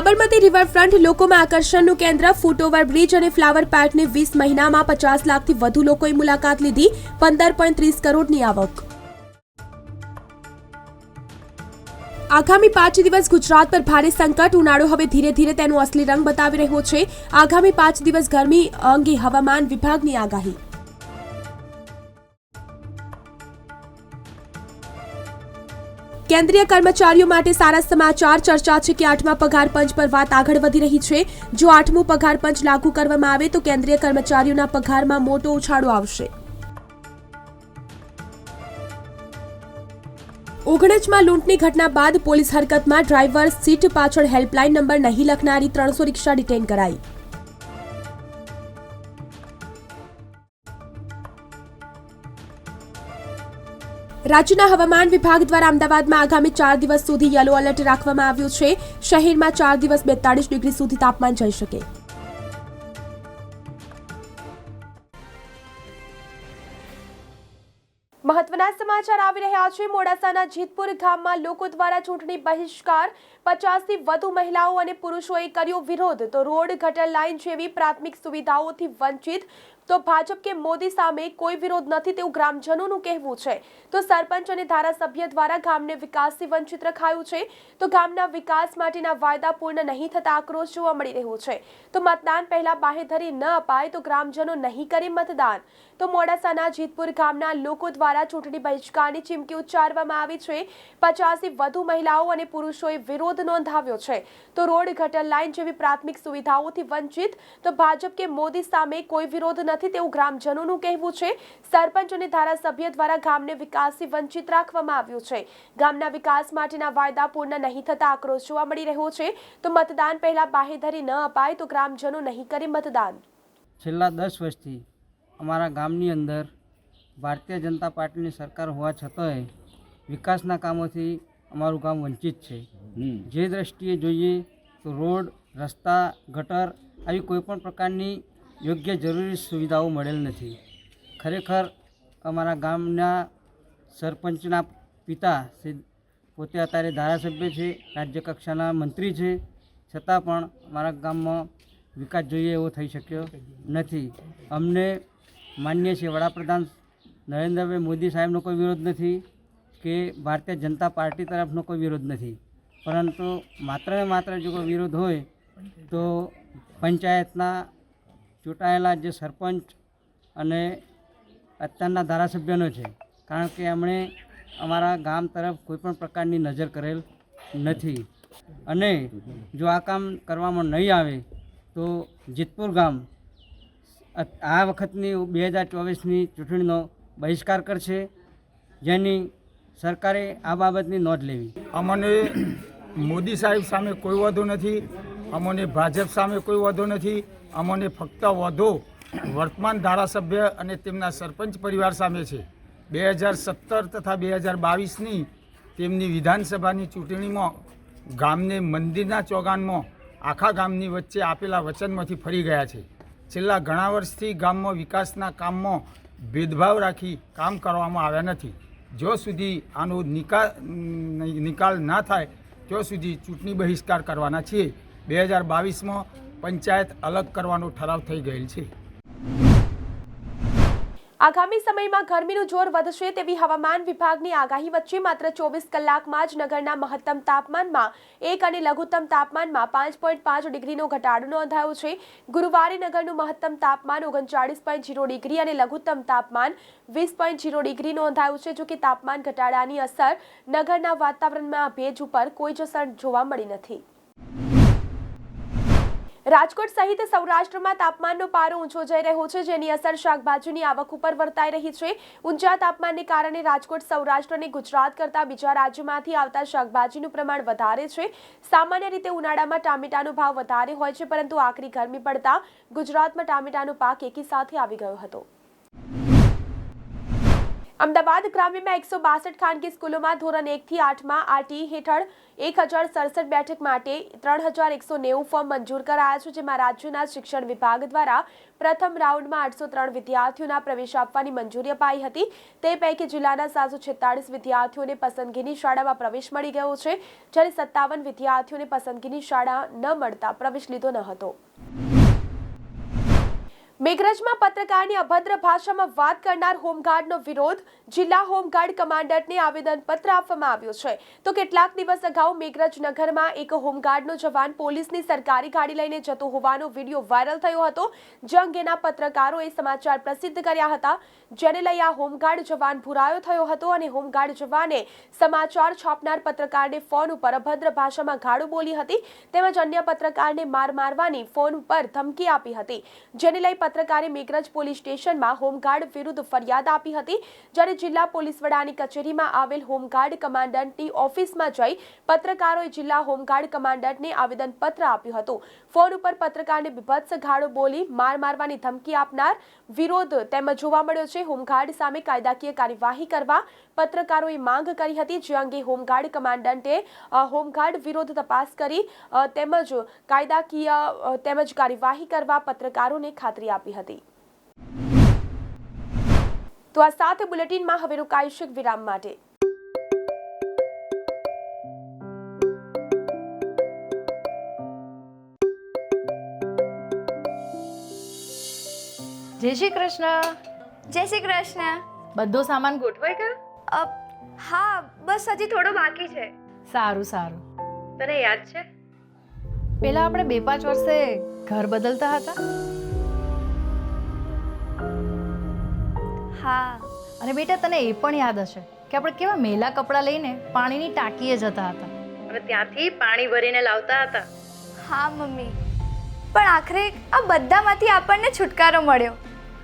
Sabarmati riverfront લોકોમાં આકર્ષણનું કેન્દ્ર, ફૂટઓવર બ્રિજ અને ફ્લાવર પાર્કની વીસ મહિનામાં પચાસ લાખથી વધુ લોકોએ મુલાકાત લીધી, પંદર પોઈન્ટ ત્રીસ કરોડની આવક. આગામી પાંચ દિવસ ગુજરાત પર ભારે સંકટ ઉનાળો હવે ધીરે ધીરે તેનો અસલી રંગ બતાવી રહ્યો છે. આગામી પાંચ દિવસ ગરમી અંગે હવામાન વિભાગની આગાહી. કેન્દ્રીય કર્મચારીઓ માટે સારા સમાચાર. ચર્ચા છે કે આઠમા પગાર પંચ પર વાત આગળ વધી રહી છે. જો આઠમું પગાર પંચ લાગુ કરવામાં આવે તો કેન્દ્રીય કર્મચારીઓના પગારમાં મોટો ઉછાળો આવશે. ઓગણજમાં લૂંટની ઘટના બાદ પોલીસ હરકતમાં ડ્રાઈવર સીટ પાછળ હેલ્પલાઇન નંબર નહીં લખનારી ત્રણસો રિક્ષા ડિટેન કરાઈ. રાજ્યના હવામાન વિભાગ દ્વારા અમદાવાદમાં આગામી ચાર દિવસ સુધી યલો એલર્ટ રાખવામાં આવ્યું છે. શહેરમાં ચાર દિવસ બેતાળીસ ડિગ્રી સુધી તાપમાન જઈ શકે. મહત્વના સમાચાર આવી રહ્યા છે. મોડાસાના જીતપુર ગામમાં લોકો દ્વારા ચૂંટણી બહિષ્કાર, પચાસથી વધુ મહિલાઓ અને પુરુષોએ કર્યો વિરોધ. તો રોડ ગટર લાઇન જેવી પ્રાથમિક સુવિધાઓથી વંચિત તો ભાજપ કે મોદી સામે કોઈ વિરોધ નથી તેવું ગ્રામજનોનું કહેવું છે. તો સરપંચ અને ધારાસભ્ય દ્વારા ગામને વિકાસથી વંચિત રખાયું છે. તો ગામના વિકાસ માટેના વાયદા પૂર્ણ નહીં થતા આક્રોશ જોવા મળી રહ્યો છે. તો મતદાન પહેલા બાહેધરી ન અપાય તો ગ્રામજનો નહીં કરે મતદાન. તો મોડાસાના જીતપુર ગામના લોકો દ્વારા ચૂંટણી બહિષ્કારની ચીમકી ઉચ્ચારવામાં આવી છે. પચાસથી વધુ મહિલાઓ અને પુરુષોએ વિરોધ નોંધાવ્યો છે. તો રોડ ગટર લાઇન જેવી પ્રાથમિક સુવિધાઓથી વંચિત તો ભાજપ કે મોદી સામે કોઈ વિરોધ નથી. તેવું ગ્રામજનોનું કહેવું છે સરપંચ અને ધારાસભ્ય દ્વારા ગામને વિકાસથી વંચિત રાખવામાં આવ્યું છે. ગામના વિકાસ માટેના વાયદા પૂર્ણ નહીં થતા આક્રોશ જોવા મળી રહ્યો છે. તો મતદાન પહેલા બાહેધરી ન અપાય તો ગ્રામજનો નહીં કરે મતદાન. છેલ્લા દસ વર્ષથી અમારા ગામની અંદર ભારતીય જનતા પાર્ટીની સરકાર હોવા છતાંય વિકાસના કામોથી અમારું ગામ વંચિત છે. જે દ્રષ્ટિએ જોઈએ તો રોડ રસ્તા ગટર આવી કોઈપણ પ્રકારની યોગ્ય જરૂરી સુવિધાઓ મળેલ નથી. ખરેખર અમારા ગામના સરપંચના પિતા પોતે અત્યારે ધારાસભ્ય છે, રાજ્ય કક્ષાના મંત્રી છે. છતાં પણ અમારા ગામમાં વિકાસ જોઈએ એવો થઈ શક્યો નથી. અમને માન્ય છે વડાપ્રધાન નરેન્દ્રભાઈ મોદી સાહેબનો કોઈ વિરોધ નથી કે ભારતીય જનતા પાર્ટી તરફનો કોઈ વિરોધ નથી. પરંતુ માત્ર ને માત્ર જો કોઈ વિરોધ હોય તો પંચાયતના ચૂંટાયેલા જે સરપંચ અને અત્યારના ધારાસભ્યનો છે, કારણ કે એમણે અમારા ગામ તરફ કોઈપણ પ્રકારની નજર કરેલ નથી. અને જો આ કામ કરવામાં નહીં આવે, તો જીતપુર ગામ આ વખતની બે હજાર ચોવીસની ચૂંટણીનો બહિષ્કાર કરશે, જેની સરકારે આ બાબતની નોંધ લેવી. અમને મોદી સાહેબ સામે કોઈ વાંધો નથી. અમને ભાજપ સામે કોઈ વાંધો નથી. અમોને ફક્ત વાંધો. વર્તમાન ધારાસભ્ય અને તેમના સરપંચ પરિવાર સામે છે. બે હજાર સત્તર તથા બે હજાર બાવીસની તેમની વિધાનસભાની ચૂંટણીમાં ગામને મંદિરના ચોગાનમાં આખા ગામની વચ્ચે આપેલા વચનમાંથી ફરી ગયા છે. છેલ્લા ઘણા વર્ષથી ગામમાં વિકાસના કામમાં ભેદભાવ રાખી કામ કરવામાં આવ્યા નથી. જો સુધી આનો નિકાલ નિકાલ ના થાય, ત્યાં સુધી ચૂંટણી બહિષ્કાર કરવાના છીએ. બે હજાર બાવીસમાં પંચાયત અલગ કરવાનો ઠરાવ થઈ ગયેલ છે. આગામી સમયમાં ગરમીનું જોર વધશે તેવી હવામાન વિભાગની આગાહી વચ્ચે માત્ર ચોવીસ કલાકમાં જ નગરના મહત્તમ તાપમાનમાં એક અને લઘુત્તમ તાપમાનમાં પાંચ પોઈન્ટ પાંચ ડિગ્રીનો ઘટાડો નોંધાયો છે. ગુરુવારે નગરનું મહત્તમ તાપમાન ઓગણચાળીસ પોઈન્ટ જીરો ડિગ્રી અને લઘુત્તમ તાપમાન વીસ પોઈન્ટ જીરો ડિગ્રી નોંધાયું છે, જો કે તાપમાન ઘટાડાની અસર નગરના વાતાવરણમાં ભેજ ઉપર કોઈ જ અસર જોવા મળી નથી. રાજકોટ સહિત સૌરાષ્ટ્રમાં તાપમાનનો પારો ઊંચો જઈ રહ્યો છે, જેની અસર શાકભાજીની આવક ઉપર વર્તાઈ રહી છે. ઊંચા તાપમાનને કારણે રાજકોટ, સૌરાષ્ટ્ર અને ગુજરાત કરતાં બીજા રાજ્યોમાંથી આવતા શાકભાજીનું પ્રમાણ વધારે છે. સામાન્ય રીતે ઉનાળામાં ટામેટાનો ભાવ વધારે હોય છે, પરંતુ આકરી ગરમી પડતા ગુજરાતમાં ટામેટાનો પાક એકી સાથે આવી ગયો હતો. અમદાવાદ ગ્રામ્યમાં એકસો બાસઠ ખાનગી સ્કૂલોમાં ધોરણ એકથી આઠમાં આરટી હેઠળ એક હજાર સડસઠ બેઠક માટે ત્રણ હજાર એકસો નેવું ફોર્મ મંજૂર કરાયા છે, જેમાં રાજ્યના શિક્ષણ વિભાગ દ્વારા પ્રથમ રાઉન્ડમાં આઠસો ત્રણ વિદ્યાર્થીઓના પ્રવેશ આપવાની મંજૂરી અપાઈ હતી. તે પૈકી જિલ્લાના સાતસો છેતાળીસ વિદ્યાર્થીઓને પસંદગીની શાળામાં પ્રવેશ મળી ગયો છે, જ્યારે સત્તાવન વિદ્યાર્થીઓને પસંદગીની શાળા ન મળતા પ્રવેશ લીધો ન હતો. મેઘરજમાં પત્રકારની અભદ્ર ભાષામાં વાત કરનાર હોમગાર્ડનો વિરોધ જિલ્લા હોમગાર્ડ કમાન્ડરને આવેદનપત્ર આપવામાં આવ્યું છે. તો કેટલાક દિવસ અગાઉ મેઘરજ નગરમાં એક હોમગાર્ડનો જવાન પોલીસની સરકારી ગાડી લઈને જતો હોવાનો વીડિયો વાયરલ થયો હતો. જે અંગેના પત્રકારોએ સમાચાર પ્રસિદ્ધ કર્યા હતા. જેને લઈ આ હોમગાર્ડ જવાન ભુરાયો થયો હતો અને હોમગાર્ડ જવાને સમાચાર છાપનાર પત્રકારને ફોન ઉપર અભદ્ર ભાષામાં ગાળો બોલી હતી તેમજ અન્ય પત્રકારને માર મારવાની ફોન ઉપર ધમકી આપી હતી. જેને લઈ પત્રકારે મેઘરજ પોલીસ સ્ટેશનમાં હોમગાર્ડ વિરુદ્ધ ફરિયાદ આપી હતી. જ્યારે જિલ્લા પોલીસ વડાની કચેરીમાં આવેલ હોમગાર્ડ કમાન્ડન્ટની ઓફિસમાં જઈ પત્રકારોએ જિલ્લા હોમગાર્ડ કમાન્ડન્ટને આવેદનપત્ર આપ્યું હતું. ફોન ઉપર પત્રકારને બીભત્સ ગાળો બોલી માર મારવાની ધમકી આપનાર વિરોધ તેમજ જોવા મળ્યો છે. હોમગાર્ડ સામે કાયદાકીય કાર્યવાહી કરવા પત્રકારોએ માંગ કરી હતી. જે અંગે હોમગાર્ડ કમાન્ડન્ટે હોમગાર્ડ વિરોધ તપાસ કરી તેમજ કાયદાકીય તેમજ કાર્યવાહી કરવા પત્રકારોને ખાતરી આપી હતી. તો આ સાથે બુલેટિનમાં હવે રોકાઈશું વિરામ માટે. જય શ્રી કૃષ્ણ. જય શ્રી કૃષ્ણ. બધો સામાન ગોઠવાય ગયો હા બસ હજી થોડો બાકી છે. સારું સારું. તને યાદ છે? પેલા આપણે બે પાંચ વર્ષે ઘર બદલતા હતા? હા. અને બેટા તને એ પણ યાદ હશે કે આપણે કેવા મેલા કપડાં લઈને પાણીની ટાંકીએ જતા હતા. અને ત્યાંથી પાણી ભરીને લાવતા હતા. હા મમ્મી. પણ આખરે આ બધામાંથી આપણને છુટકારો મળ્યો.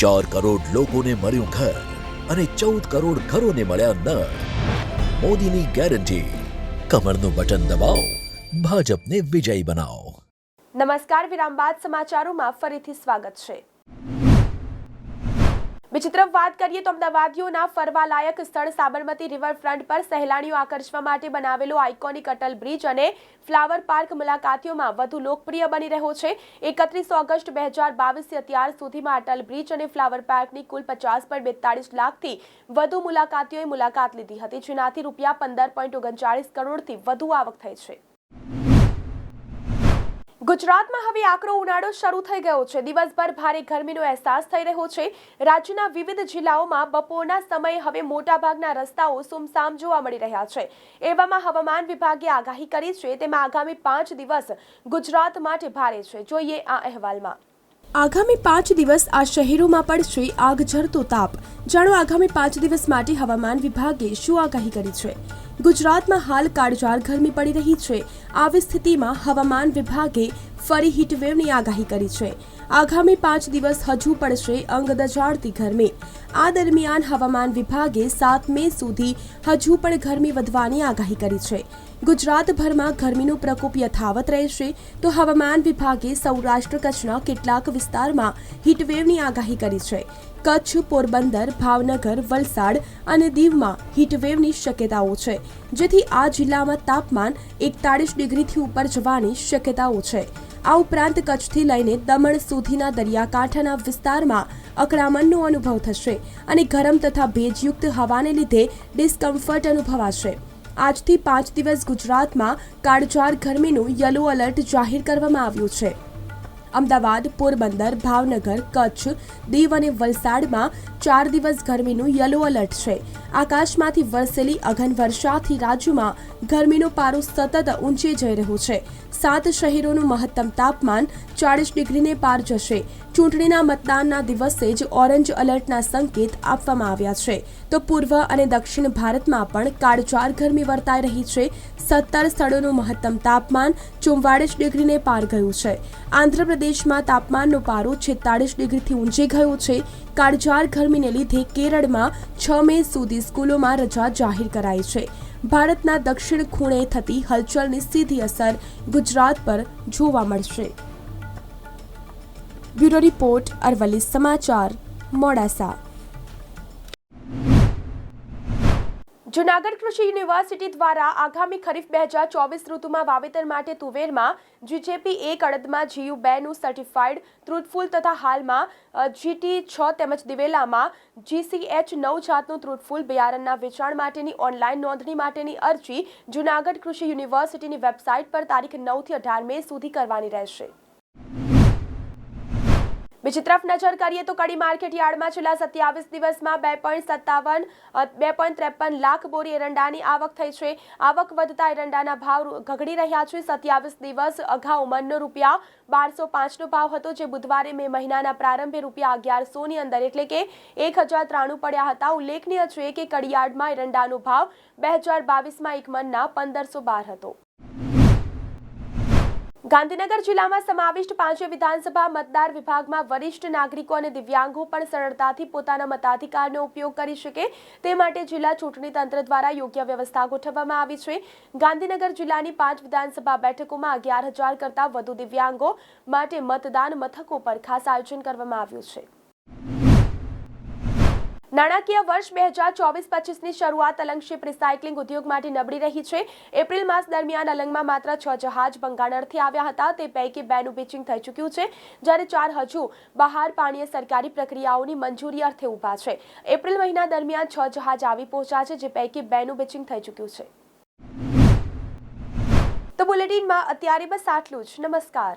ચાર કરોડ લોકોને મળ્યું ઘર અને ચૌદ કરોડ ઘરોને મળ્યા નળ. મોદીની ગેરંટી. કમરનું બટન દબાવો. ભાજપને વિજયી બનાવો. નમસ્કાર, વિરામ બાદ સમાચારોમાં ફરીથી સ્વાગત છે. બીજી તરફ વાત કરીએ તો અમદાવાદીઓના ફરવાલાયક સ્થળ સાબરમતી રિવરફ્રન્ટ પર સહેલાણીઓ આકર્ષવા માટે બનાવેલો આઇકોનિક અટલ બ્રિજ અને ફ્લાવર પાર્ક મુલાકાતીઓમાં વધુ લોકપ્રિય બની રહ્યો છે. એકત્રીસ ઓગસ્ટ બે હજાર બાવીસથી અત્યાર સુધીમાં અટલ બ્રિજ અને ફ્લાવર પાર્કની કુલ પચાસ પોઈન્ટ બેતાળીસ લાખથી વધુ મુલાકાતીઓએ મુલાકાત લીધી હતી. જેનાથી રૂપિયા પંદર પોઈન્ટ ઓગણચાળીસ કરોડથી વધુ આવક થઈ છે. ગુજરાતમાં હવે આકરો ઉનાળો શરૂ થઈ ગયો છે. દિવસભર ભારે ગરમીનો અહેસાસ થઈ રહ્યો છે. રાજ્યના વિવિધ જિલ્લાઓમાં બપોરના સમયે હવે મોટાભાગના રસ્તાઓ સુમસામ જોવા મળી રહ્યા છે. એવામાં હવામાન વિભાગે આગાહી કરી છે. તેમાં આગામી પાંચ દિવસ ગુજરાત માટે ભારે છે. જોઈએ આ અહેવાલમાં. આગામી પાંચ દિવસ આ શહેરોમાં પડશે આગ ઝરતો તાપ. જાણો આગામી પાંચ દિવસ માટે હવામાન વિભાગે શું આગાહી કરી છે? ગુજરાતમાં હાલ કાળઝાળ ગરમી પડી રહી છે. આવી સ્થિતિમાં હવામાન વિભાગે ફરી હીટવેવની આગાહી કરી છે. આગામી પાંચ દિવસ હજુ પડશે અંગ દજાડતી ગરમી. આ દરમિયાન હવામાન વિભાગે સાત મે સુધી હજુ પણ ગરમી વધવાની આગાહી કરી છે. ગુજરાતભરમાં ગરમીનો પ્રકોપ યથાવત રહેશે તો હવામાન વિભાગે સૌરાષ્ટ્ર કચ્છના કેટલાક વિસ્તારમાં હીટવેવની આગાહી કરી છે. કચ્છ, પોરબંદર, ભાવનગર, વલસાડ અને દીવમાં હીટવેવની શક્યતાઓ છે, જેથી આ જિલ્લામાં તાપમાન એકતાળીસ ડિગ્રીથી ઉપર જવાની શક્યતાઓ છે. આ ઉપરાંત કચ્છથી લઈને દમણ સુધીના દરિયાકાંઠાના વિસ્તારમાં અકળામણનો અનુભવ થશે અને ગરમ તથા ભેજયુક્ત હવાને લીધે ડિસ્કમ્ફર્ટ અનુભવાશે. આજથી પાંચ દિવસ ગુજરાતમાં કાળઝાળ ગરમીનું યલો એલર્ટ જાહેર કરવામાં આવ્યું છે. અમદાવાદ, પોરબંદર, ભાવનગર, કચ્છ, દીવ અને વલસાડમાં ચાર દિવસ ગરમીનું યલો એલર્ટ છે. આકાશમાંથી વરસેલી અઘન વર્ષાથી રાજ્યમાં ગરમીનો પારો સતત ઊંચે જઈ રહ્યો છે. સાત શહેરોનું મહત્તમ તાપમાન ચાળીસ ડિગ્રીને પાર જશે. ચૂંટણીના મતદાનના દિવસે જ ઓરેન્જ એલર્ટના સંકેત આપવામાં આવ્યા છે. તો પૂર્વ અને દક્ષિણ ભારતમાં પણ કાળઝાળ ગરમી વર્તાઈ રહી છે. સત્તર સ્થળોનું મહત્તમ તાપમાન ચુમ્વાળીસ ડિગ્રીને પાર ગયું છે. આંધ્રપ્રદેશમાં તાપમાનનો પારો છેતાળીસ ડિગ્રીથી ઊંચે ગયો છે. કાળઝાળ ગરમીને લીધે કેરળમાં છ મે સુધી સ્કૂલોમાં રજા જાહેર કરાઈ છે. ભારતના દક્ષિણ ખૂણે થતી હલચલની સીધી અસર ગુજરાત પર જોવા મળશે. બ્યુરો રિપોર્ટ અરવલ્લી સમાચાર મોડાસા. જુનાગઢ કૃષિ યુનિવર્સિટી દ્વારા આગામી ખરીફ બે હજાર ચોવીસ ઋતુમાં વાવેતર માટે તુવેરમાં જીજેપી એક અડદમાં જીયુ બેનું સર્ટિફાઈડ ત્રુટફૂલ તથા હાલમાં જીટી છ તેમજ દિવેલામાં જીસીએચ નવ જાતનું ત્રુટફૂલ બિયારણના વેચાણ માટેની ઓનલાઈન નોંધણી માટેની અરજી જુનાગઢ કૃષિ યુનિવર્સિટીની વેબસાઇટ પર તારીખ નવથી અઢાર મે સુધી કરવાની રહેશે. બીજી તરફ નજર કરીએ તો કડી માર્કેટ યાર્ડમાં છેલ્લા સત્યાવીસ દિવસમાં બે પોઈન્ટ સત્તાવન બે પોઈન્ટ ત્રેપન લાખ બોરી એરંડાની આવક થઈ છે. આવક વધતા એરંડાના ભાવ ઘગડી રહ્યા છે. સત્યાવીસ દિવસ અગાઉ મનનો રૂપિયા બારસો પાંચનો ભાવ હતો, જે બુધવારે મે મહિનાના પ્રારંભે રૂપિયા અગિયારસોની અંદર એટલે કે એક હજાર ત્રાણું પડ્યા હતા. ઉલ્લેખનીય છે કે કડિયાર્ડમાં એરંડાનો ભાવ બે હજાર બાવીસમાં એક મનના પંદરસો બાર હતો. ગાંધીનગર જિલ્લામાં સમાવિષ્ટ પાંચે વિધાનસભા મતદાર વિભાગમાં વરિષ્ઠ નાગરિકો અને દિવ્યાંગો પણ સરળતાથી પોતાના મતાધિકારનો ઉપયોગ કરી શકે તે માટે જિલ્લા ચૂંટણી તંત્ર દ્વારા યોગ્ય વ્યવસ્થા ગોઠવવામાં આવી છે. ગાંધીનગર જિલ્લાની પાંચ વિધાનસભા બેઠકોમાં અગિયાર હજાર કરતાં વધુ દિવ્યાંગો માટે મતદાન મથકો પર ખાસ આયોજન કરવામાં આવ્યું છે. નાણાકીય વર્ષ બે હજાર ચોવીસ પચીસની શરૂઆત અલંગશીપ રિસાયકલિંગ ઉદ્યોગ માટે નબળી રહી છે. એપ્રિલ માસ દરમિયાન અલંગમાં માત્ર છ જહાજ બંગાળ અર્થે આવ્યા હતા. તે પૈકી બેનું બીચિંગ થઈ ચૂક્યું છે. જ્યારે ચાર હજુ બહાર પાણીએ સરકારી પ્રક્રિયાઓની મંજૂરી અર્થે ઊભા છે. એપ્રિલ મહિના દરમિયાન છ જહાજ આવી પહોંચ્યા છે, જે પૈકી બેનું બીચિંગ થઈ ચૂક્યું છે. તો બુલેટિનમાં અત્યારે બસ આટલું જ. નમસ્કાર.